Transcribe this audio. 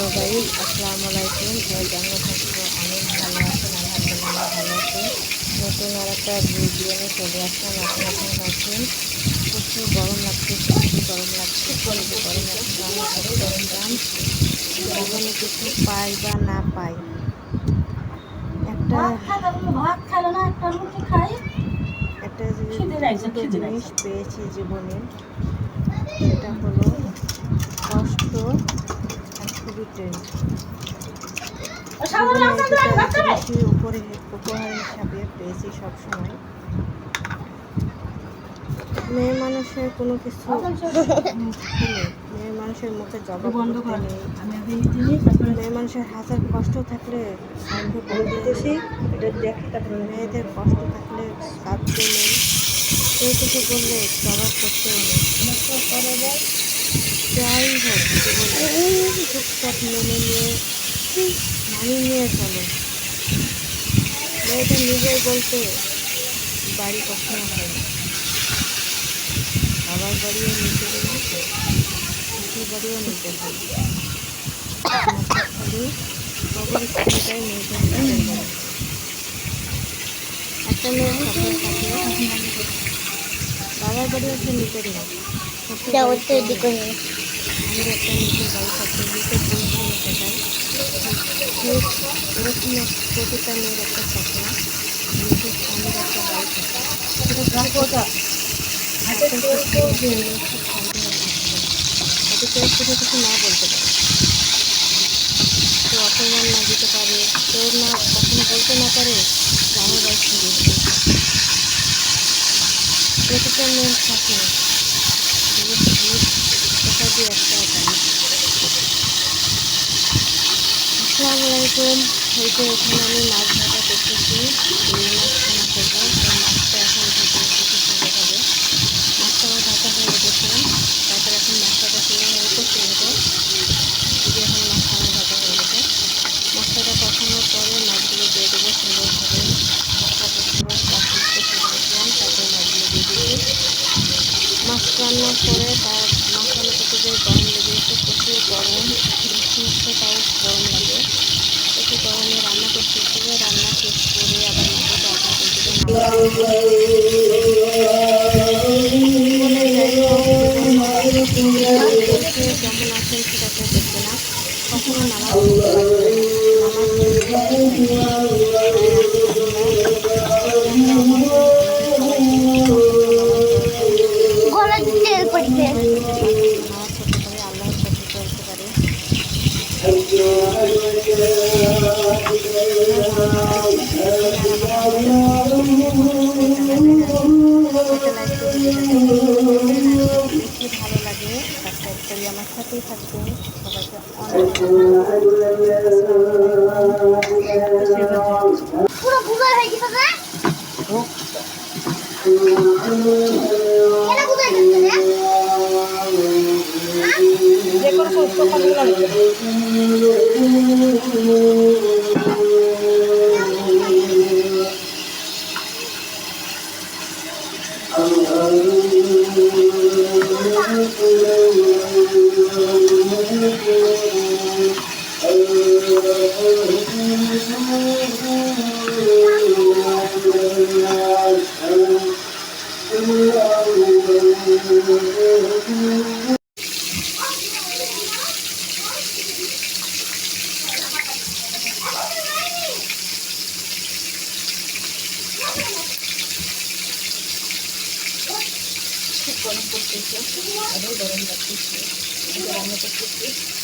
Hello guys আসসালামু আলাইকুম। জয় জানো থাকব অনেক ভালো আছেন আলহামদুলিল্লাহ ভালো আছেন নতুন আর একটা ভিডিও নিয়ে চলে আসলাম আপনারা কেমন আছেন প্রচুর গরম লাগছে প্রচুর গরম লাগছে প্রচুর গরম লাগছে। আমি ঘরে বসলাম জীবনে কিছু পাই বা না পাই। একটা ভাত না একটা রুটি খাই। জিনিস পেয়েছি জীবনে এটা হলো কষ্ট। খুবই উপরে উপহার হিসাবে পেয়েছি সবসময় মেয়ে মানুষের কোনো কিছু মেয়ে মানুষের মুখে জবাব বন্ধ কর মেয়ে মানুষের হাজার কষ্ট থাকলে বলে দিতেছি মেয়েদের কষ্ট থাকলে কাঁদতে নেই কেউ কিছু বললে জবাব করতেও নেই যাই হোক টুকটাক মেনে নিয়ে মানিয়ে নিয়ে চলে। মেয়েদের নিজের বলতে বাড়ি কখনো হয় না। বাবার বাড়িও নিতে গেলে বাড়িও নিতে হয় বাবার স্কুলটাই মেয়েদের নিজের বাড়ি। একটা বাবার নিজের। আমাদের একটা নিজের বাড়ি। থাকতে নিজের বন্ধু নিতে এরকম প্রতিটা মেয়ের একটা স্বপ্ন নিজের স্বামীর একটা বাড়ি থাকে কিছু না। বলতে পারে কেউ অপমান না দিতে পারে কেউ না কখনো বলতে না পারে যে আমার বাড়ি প্রতিটা দিয়ে একটা যে এখানে আমি মাছ ভাজা করতেছি মাছটা এখন ভেজে উঠেছি সুন্দর হবে মাছটা আমার হয়ে গেছে তারপর এখন মশলাটা শুরু হয়ে কষিয়ে নেব যে এখন মাছ আমার ভাজা হয়ে গেছে মশলাটা কষানোর পরে মাছগুলো দিয়ে দেবো সুন্দরভাবে কষিয়ে শুরু করেছিলাম তারপরে মাছগুলো দিয়ে দিয়েছি মাছ রান্নার পরে তার যে গরম লেগেছে প্রচুর গরম তাও গরম লাগে। একটু গরমে রান্না করতে গিয়ে রান্না শেষ করে আবার যেমন আছেন সেটা কেউ দেখবে না কখনো নামাজ পড়তে পারবে নামাজ গলা দিতে পড়ছে নামাজ পড়তে পারে আল্লাহর সাথে চলতে পারে বেশি ভালো লাগে সাবস্ক্রাইব করি আমার সাথেই থাকবেন সবাইকে অনেক পুরো বুঝা হয়ে গেছে না কেন বুঝা গেছে রে যে কোনো সুস্থ খাদ্য লাগবে খুব গরম করতেছে। আরও গরম রাখতেছে রান্না করতেছি